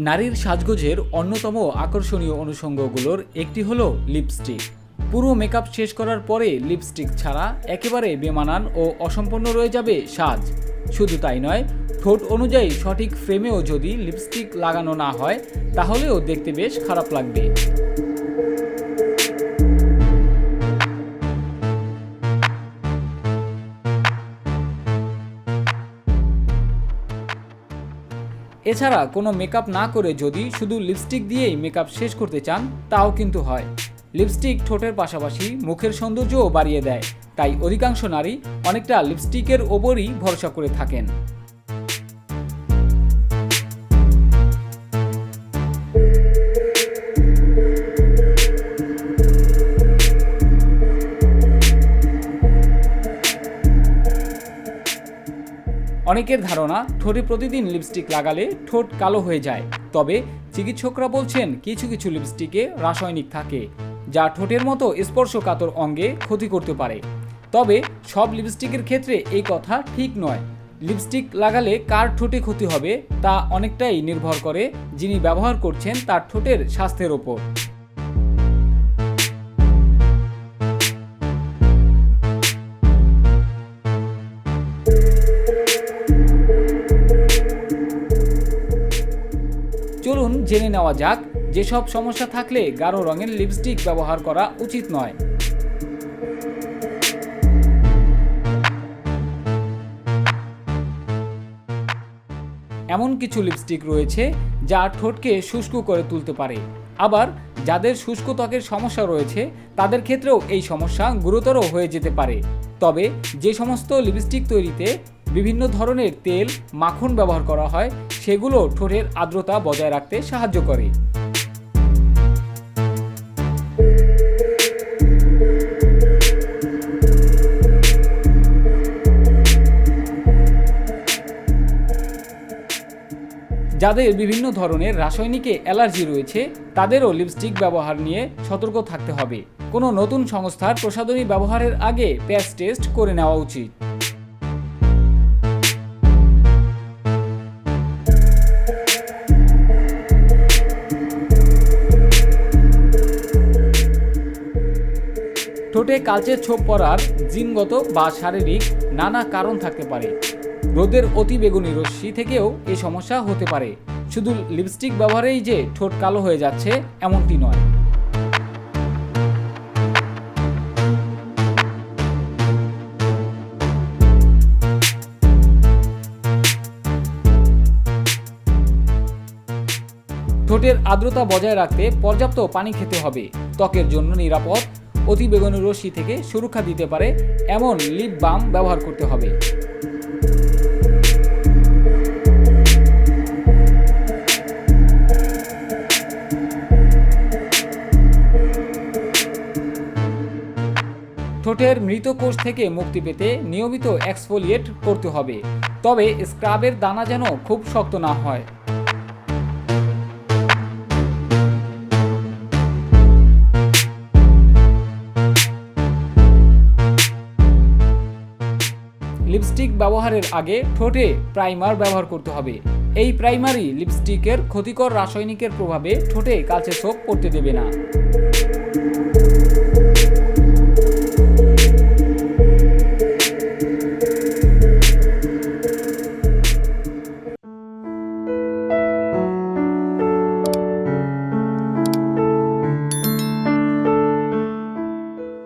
নারীর সাজগোজের অন্যতম আকর্ষণীয় অনুষঙ্গগুলোর একটি হলো লিপস্টিক। পুরো মেকআপ শেষ করার পরে লিপস্টিক ছাড়া একেবারে বেমানান ও অসম্পন্ন রয়ে যাবে সাজ। শুধু তাই নয়, ঠোঁট অনুযায়ী সঠিক ফ্রেমেও যদি লিপস্টিক লাগানো না হয়, তাহলেও দেখতে বেশ খারাপ লাগবে। এছাড়া কোনো মেকআপ না করে যদি শুধু লিপস্টিক দিয়েই মেকআপ শেষ করতে চান, তাও কিন্তু হয়। লিপস্টিক ঠোঁটের পাশাপাশি মুখের সৌন্দর্যও বাড়িয়ে দেয়। তাই অধিকাংশ নারী অনেকটা লিপস্টিকের ওপরই ভরসা করে থাকেন। অনেকের ধারণা, ঠোঁটে প্রতিদিন লিপস্টিক লাগালে ঠোঁট কালো হয়ে যায়। তবে চিকিৎসকরা বলছেন, কিছু কিছু লিপস্টিকে রাসায়নিক থাকে, যা ঠোঁটের মতো স্পর্শকাতর অঙ্গে ক্ষতি করতে পারে। তবে সব লিপস্টিকের ক্ষেত্রে এই কথা ঠিক নয়। লিপস্টিক লাগালে কার ঠোঁটে ক্ষতি হবে, তা অনেকটাই নির্ভর করে যিনি ব্যবহার করছেন তার ঠোঁটের স্বাস্থ্যের ওপর। চলুন জেনে নেওয়া যাক, যেসব সমস্যা থাকলে গাঢ় রঙের লিপস্টিক ব্যবহার করা উচিত নয়। এমন কিছু লিপস্টিক রয়েছে যা ঠোঁটকে শুষ্ক করে তুলতে পারে। আবার যাদের শুষ্ক ত্বকের সমস্যা রয়েছে, তাদের ক্ষেত্রেও এই সমস্যা গুরুতর হয়ে যেতে পারে। তবে যে সমস্ত লিপস্টিক তৈরিতে বিভিন্ন ধরনের তেল, মাখন ব্যবহার করা হয়। সেগুলো ঠোঁটের আর্দ্রতা বজায় রাখতে সাহায্য করে। যাদের বিভিন্ন ধরনের রাসায়নিকে অ্যালার্জি রয়েছে, তাদেরও লিপস্টিক ব্যবহার নিয়ে সতর্ক থাকতে হবে। কোনো নতুন সংস্থার প্রসাধনী ব্যবহারের আগে প্যাচ টেস্ট করে নেওয়া উচিত। ঠোঁটে কালচে ছোপ পড়ার জিনগত বা শারীরিক নানা কারণ থাকতে পারে। রোদের অতি বেগুনি রশ্মি থেকেও এই সমস্যা হতে পারে। শুধু লিপস্টিক ব্যবহারেই যে ঠোঁট কালো হয়ে যাচ্ছে, এমনটি নয়। ঠোঁটের আর্দ্রতা বজায় রাখতে পর্যাপ্ত পানি খেতে হবে। ত্বকের জন্য নিরাপদ অতি বেগুনি রশ্মি থেকে সুরক্ষা দিতে পারে এমন লিপ বাম ব্যবহার করতে হবে। ঠোঁটের মৃত কোষ থেকে মুক্তি পেতে নিয়মিত এক্সফোলিয়েট করতে হবে, তবে স্ক্রাবের দানা যেন খুব শক্ত না হয়। লিপস্টিক ব্যবহারের আগে ঠোঁটে প্রাইমার ব্যবহার করতে হবে। এই প্রাইমারি লিপস্টিকের ক্ষতিকর রাসায়নিকের প্রভাবে ঠোঁটে কালচে ছোপ পড়তে দেবে না।